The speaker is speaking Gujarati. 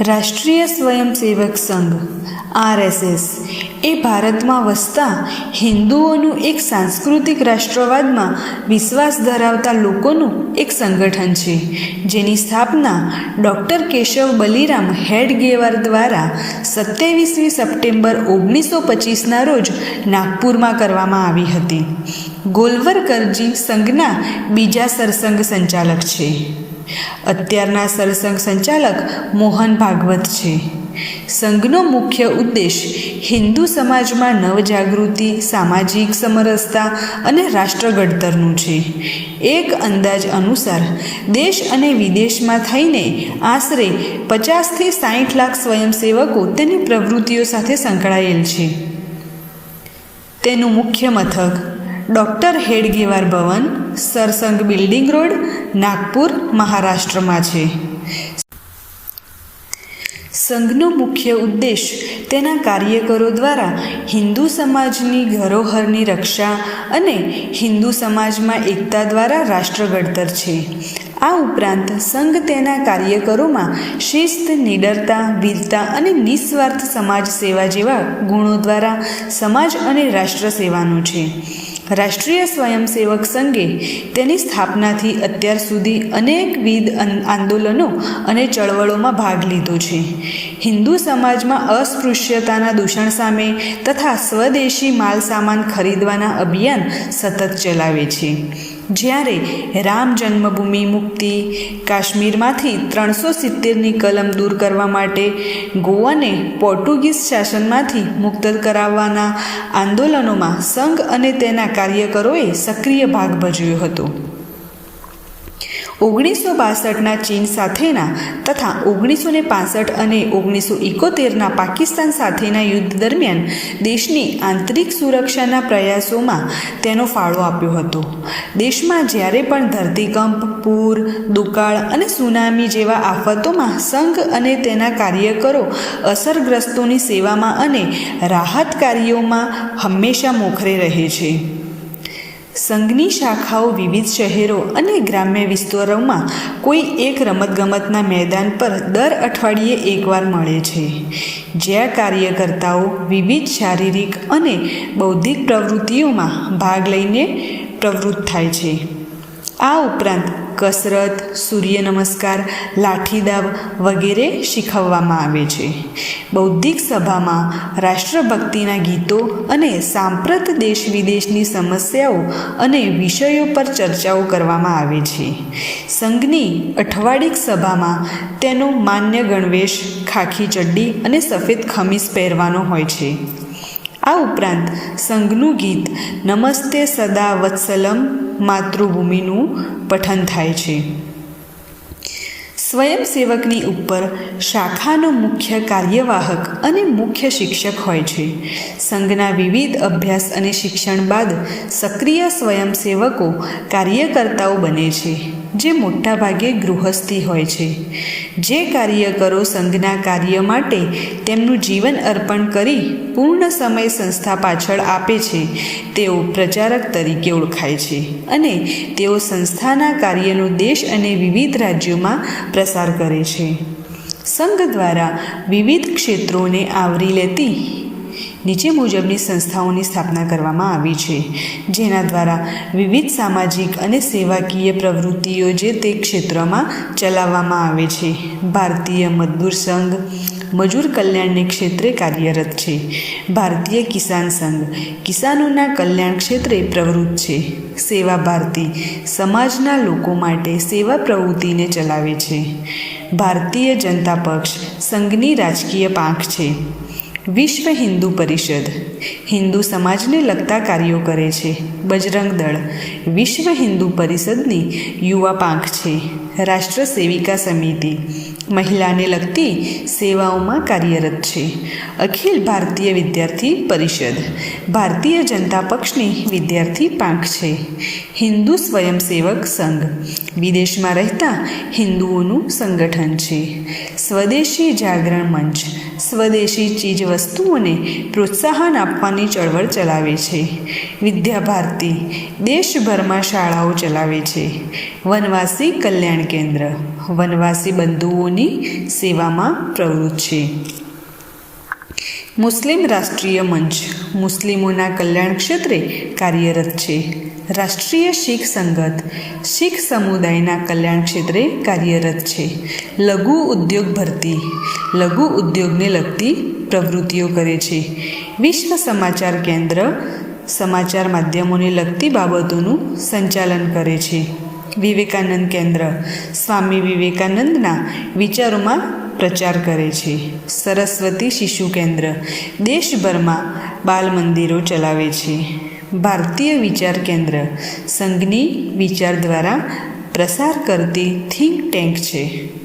રાષ્ટ્રીય સ્વયંસેવક સંઘ, આરએસએસ. એ ભારતમાં વસતા હિન્દુઓનું એક સાંસ્કૃતિક રાષ્ટ્રવાદમાં વિશ્વાસ ધરાવતા લોકોનું એક સંગઠન છે, જેની સ્થાપના ડૉક્ટર કેશવ બલિરામ હેડગેવાર દ્વારા સત્યાવીસમી સપ્ટેમ્બર ઓગણીસો પચીસના રોજ નાગપુરમાં કરવામાં આવી હતી. ગોલવરકરજી સંઘના બીજા સરસંઘ સંચાલક છે. અત્યારના સરસંઘ સંચાલક મોહન ભાગવત છે. સંઘનો મુખ્ય ઉદ્દેશ હિન્દુ સમાજમાં નવજાગૃતિ, સામાજિક સમરસતા અને રાષ્ટ્ર ઘડતરનું છે. એક અંદાજ અનુસાર દેશ અને વિદેશમાં થઈને આશરે પચાસથી સાઠ લાખ સ્વયંસેવકો તેની પ્રવૃત્તિઓ સાથે સંકળાયેલ છે. તેનું મુખ્ય મથક ડૉક્ટર હેડગેવાર ભવન સરસંઘ બિલ્ડિંગ રોડ, નાગપુર, મહારાષ્ટ્રમાં છે. સંઘનો મુખ્ય ઉદ્દેશ તેના કાર્યકરો દ્વારા હિન્દુ સમાજની ધરોહરની રક્ષા અને હિન્દુ સમાજમાં એકતા દ્વારા રાષ્ટ્ર ઘડતર છે. આ ઉપરાંત સંઘ તેના કાર્યકરોમાં શિસ્ત, નિડરતા, વીરતા અને નિસ્વાર્થ સમાજ સેવા જેવા ગુણો દ્વારા સમાજ અને રાષ્ટ્ર સેવાનું છે. રાષ્ટ્રીય સ્વયંસેવક સંઘે તેની સ્થાપનાથી અત્યાર સુધી અનેકવિધ આંદોલનો અને ચળવળોમાં ભાગ લીધો છે. હિન્દુ સમાજમાં અસ્પૃશ્યતાના દૂષણ સામે તથા સ્વદેશી માલ સામાન ખરીદવાના અભિયાન સતત ચલાવે છે. જ્યારે રામ જન્મભૂમિ મુક્તિ કાશ્મીરમાંથી ત્રણસો સિત્તેરની કલમ દૂર કરવા માટે ગોવાને પોર્ટુગીઝ શાસનમાંથી મુક્ત કરાવવાના આંદોલનોમાં સંઘ અને તેના કાર્યકરોએ સક્રિય ભાગ ભજવ્યો હતો. ઓગણીસો બાસઠના ચીન સાથેના તથા ઓગણીસો ને અને ઓગણીસો ઇકોતેરના પાકિસ્તાન સાથેના યુદ્ધ દરમિયાન દેશની આંતરિક સુરક્ષાના પ્રયાસોમાં તેનો ફાળો આપ્યો હતો. દેશમાં જ્યારે પણ ધરતીકંપ, પૂર, દુકાળ અને સુનામી જેવા આફતોમાં સંઘ અને તેના કાર્યકરો અસરગ્રસ્તોની સેવામાં અને રાહત કાર્યોમાં હંમેશા મોખરે રહે છે. સંઘની શાખાઓ વિવિધ શહેરો અને ગ્રામ્ય વિસ્તારોમાં કોઈ એક રમતગમતના મેદાન પર દર અઠવાડિયે એકવાર મળે છે. જ્યાં કાર્યકર્તાઓ વિવિધ શારીરિક અને બૌદ્ધિક પ્રવૃત્તિઓમાં ભાગ લઈને પ્રવૃત્ત થાય છે. આ ઉપરાંત કસરત સૂર્ય નમસ્કાર લાઠીદાવ વગેરે શીખવવામાં આવે છે. બૌદ્ધિક સભામાં રાષ્ટ્રભક્તિના ગીતો અને સાંપ્રત દેશ વિદેશની સમસ્યાઓ અને વિષયો પર ચર્ચાઓ કરવામાં આવે છે. સંઘની અઠવાડિક સભામાં તેનો માન્ય ગણવેશ, ખાખી ચડ્ડી અને સફેદ ખમીસ પહેરવાનો હોય છે. આ ઉપરાંત સંઘનું ગીત નમસ્તે સદા વત્સલમ માતૃભૂમિનું પઠન થાય છે. સ્વયંસેવકની ઉપર શાખાનો મુખ્ય કાર્યવાહક અને મુખ્ય શિક્ષક હોય છે. સંઘના વિવિધ અભ્યાસ અને શિક્ષણ બાદ સક્રિય સ્વયંસેવકો કાર્યકર્તાઓ બને છે. જે મોટાભાગે ગૃહસ્થી હોય છે. જે કાર્યકરો સંઘના કાર્ય માટે, તેમનું જીવન અર્પણ કરી પૂર્ણ સમય સંસ્થા પાછળ આપે છે. તેઓ પ્રચારક તરીકે ઓળખાય છે અને તેઓ સંસ્થાના કાર્યનો દેશ અને વિવિધ રાજ્યોમાં પ્રસાર કરે છે. સંઘ દ્વારા વિવિધ ક્ષેત્રોને આવરી લેતી નીચે મુજબની સંસ્થાઓની સ્થાપના કરવામાં આવી છે, જેના દ્વારા વિવિધ સામાજિક અને સેવાકીય પ્રવૃત્તિઓ જે તે ક્ષેત્રમાં ચલાવવામાં આવે છે. ભારતીય મજદૂર સંઘ, મજૂર કલ્યાણને ક્ષેત્રે કાર્યરત છે. ભારતીય કિસાન સંઘ, કિસાનોના કલ્યાણ ક્ષેત્રે પ્રવૃત્ત છે. સેવા ભારતી સમાજના લોકો માટે સેવા પ્રવૃત્તિને ચલાવે છે. ભારતીય જનતા પક્ષ સંઘની રાજકીય પાંખ છે. વિશ્વ હિન્દુ પરિષદ. હિન્દુ સમાજને લગતા કાર્યો કરે છે. બજરંગ દળ. વિશ્વ હિન્દુ પરિષદની યુવા પાંખ છે. રાષ્ટ્ર સેવિકા સમિતિ. મહિલાને લગતી સેવાઓમાં કાર્યરત છે. અખિલ ભારતીય વિદ્યાર્થી પરિષદ. ભારતીય જનતા પક્ષની વિદ્યાર્થી પાંખ છે. હિન્દુ સ્વયંસેવક સંઘ. વિદેશમાં રહેતા હિન્દુઓનું સંગઠન છે. સ્વદેશી જાગરણ મંચ. સ્વદેશી ચીજવસ્તુઓને પ્રોત્સાહન આપવાની ચળવળ ચલાવે છે. વિદ્યા ભારતી દેશભરમાં શાળાઓ ચલાવે છે. વનવાસી કલ્યાણ કેન્દ્ર. વનવાસી બંધુઓની લોકોની સેવામાં પ્રવૃત્ત. છે મુસ્લિમ રાષ્ટ્રીય મંચ. મુસ્લિમોના કલ્યાણ ક્ષેત્રે કાર્યરત છે. રાષ્ટ્રીય શીખ સંગત. શીખ સમુદાયના કલ્યાણ ક્ષેત્રે કાર્યરત છે. લઘુ ઉદ્યોગ ભરતી. લઘુ ઉદ્યોગને લગતી પ્રવૃત્તિઓ કરે છે. વિશ્વ સમાચાર કેન્દ્ર સમાચાર માધ્યમોને લગતી બાબતોનું સંચાલન કરે છે. વિવેકાનંદ કેન્દ્ર. સ્વામી વિવેકાનંદના વિચારોમાં પ્રચાર કરે છે. સરસ્વતી શિશુ કેન્દ્ર. દેશભરમાં બાલ મંદિરો ચલાવે છે. ભારતીય વિચાર કેન્દ્ર. સંઘની વિચાર દ્વારા પ્રસાર કરતી થિંક ટેન્ક છે.